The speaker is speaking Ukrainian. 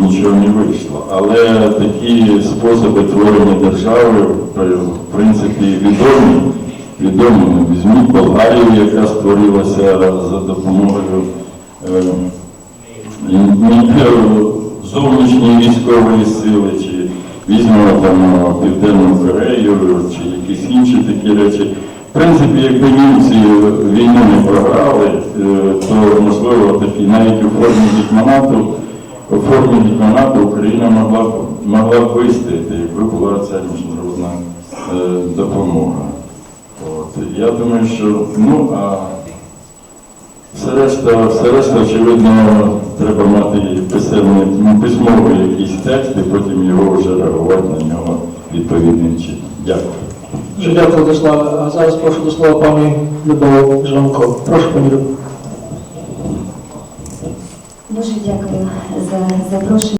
нічого не вийшло. Але такі способи творення держави, в принципі, відомі. Відомі. Ну, Візьміть Болгарію, яка створилася за допомогою е, ні- зовнішньої військової сили, чи візьмемо там е, Південну Корею, чи якісь інші такі речі. В принципі, якби німці війну не програли, е, то можливо такі навіть у формі гетьманату, у формі гетьманату Україна могла могла б вистояти, якби була ця міжнародна е, допомога. От. Я думаю, що ну а все решта, все решта, очевидно, треба мати писемний, ну, письмовий якийсь текст і потім його вже реагувати на нього відповідним чином. Дякую. Дякую, Владиславе. А зараз прошу до слова пані Любов Жранко. Прошу, пані Любов. Дуже дякую за запрошення.